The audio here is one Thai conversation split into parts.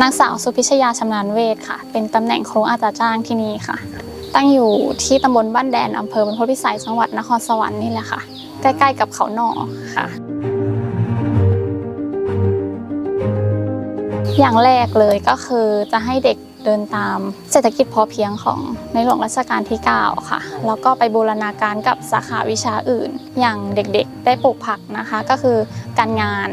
นางสาวสุพิชยาชำนาญเวทค่ะ เป็นตำแหน่งครูอาจารย์จ้างที่นี่ค่ะ ตั้งอยู่ที่ตำบลบ้านแดนอำเภอบรรพตพิสัยจังหวัดนครสวรรค์นี่แหละค่ะ ใกล้ๆกับเขาหนอค่ะ อย่างแรกเลยก็คือจะให้เด็กเดินตามเศรษฐกิจพอเพียงของในหลวงรัชกาลที่ 9 ค่ะ แล้วก็ไปบูรณาการกับสาขาวิชาอื่น อย่างเด็กๆ ได้ปลูกผักนะคะ ก็คือการงาน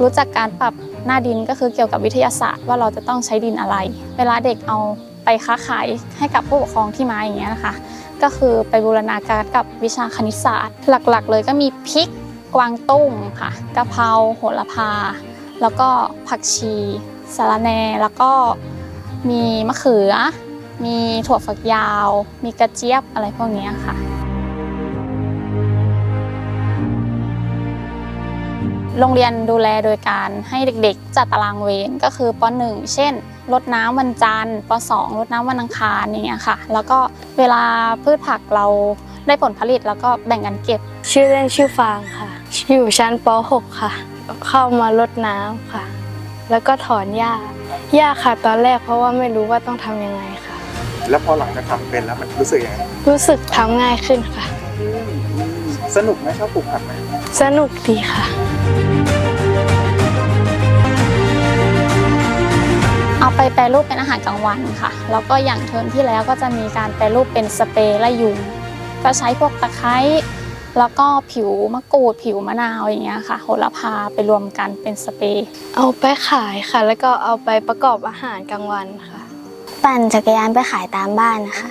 รู้จักการปรับหน้าดินก็คือเกี่ยวกับวิทยาศาสตร์ว่าเราจะต้องใช้ดินอะไร เวลาเด็กเอาไปค้าขายให้กับผู้ปกครองที่มาอย่างเงี้ยนะคะ ก็คือไปบูรณาการกับวิชาคณิตศาสตร์ หลักๆ เลยก็มีพริกกวางตุ้งค่ะกะเพราโหระพา แล้วก็ผักชีสะระแหน่แล้วก็มีมะเขือ มีถั่วฝักยาว มีกระเจี๊ยบอะไรพวกนี้ค่ะ โรงเรียนดูแลโดยการให้เด็กๆ จัดตารางเวรก็คือป .1 เช่นรดน้ำวันจันทร์ป .2 รดน้ำวันอังคารอย่างเงี้ยค่ะ แล้วก็เวลาพืชผักเราได้ผลผลิตแล้วก็แบ่งกันเก็บ ชื่อเล่นชื่อฟางค่ะ อยู่ชั้นป .6 ค่ะ เข้ามารดน้ำค่ะ แล้วก็ถอนหญ้าหญ้าค่ะ ตอนแรกเพราะว่าไม่รู้ว่าต้องทำยังไงค่ะ แล้วพอหลังจากทำเป็นแล้วมันรู้สึกยังไงรู้สึกทำง่ายขึ้นค่ะ สนุกไหมชอบปลูกผักไหมสนุกดีค่ะ เอาไปแปรรูปเป็นอาหารกลางวันค่ะ แล้วก็อย่างเทอมที่แล้วก็จะมีการแปรรูปเป็นสเปรย์ไล่ยุงก็ใช้พวกตะไคร้แล้วก็ผิวมะกรูดผิวมะนาวอย่างเงี้ยค่ะ โหระพาไปรวมกันเป็นสเปรย์เอาไปขายค่ะ แล้วก็เอาไปประกอบอาหารกลางวันค่ะ ปั่นจักรยานไปขายตามบ้านนะคะ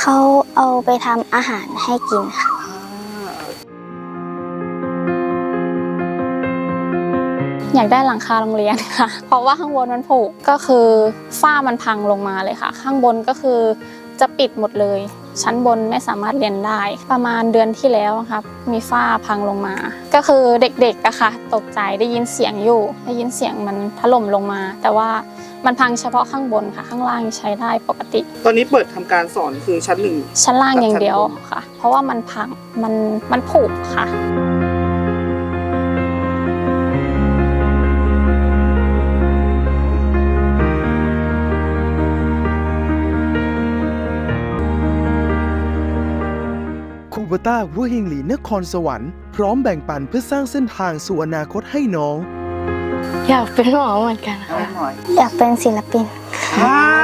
เขาเอาไปทำอาหารให้กินค่ะ อยากได้หลังคาโรงเรียนค่ะ เพราะว่าข้างบนมันผุก็คือฝ้ามันพังลงมาเลยค่ะ ข้างบนก็คือจะปิดหมดเลย ชั้นบนไม่สามารถเรียนได้ ประมาณเดือนที่แล้วครับ มีฝ้าพังลงมา ก็คือเด็กๆอะค่ะ ตกใจได้ยินเสียงอยู่ ได้ยินเสียงมันถล่มลงมา แต่ว่ามันพังเฉพาะข้างบนค่ะ ข้างล่างใช้ได้ปกติ ตอนนี้เปิดทำการสอนคือชั้นหนึ่งชั้นล่างอย่างเดียวชั้นบนค่ะ เพราะว่ามันพังมันมันผุค่ะ คูเบต้าวัวหิงหลีนครสวรรค์พร้อมแบ่งปันเพื่อสร้างเส้นทางสู่อนาคตให้น้อง อยากเป็นหมอเหมือนกันค่ะอยากเป็นศิลปิน อ่า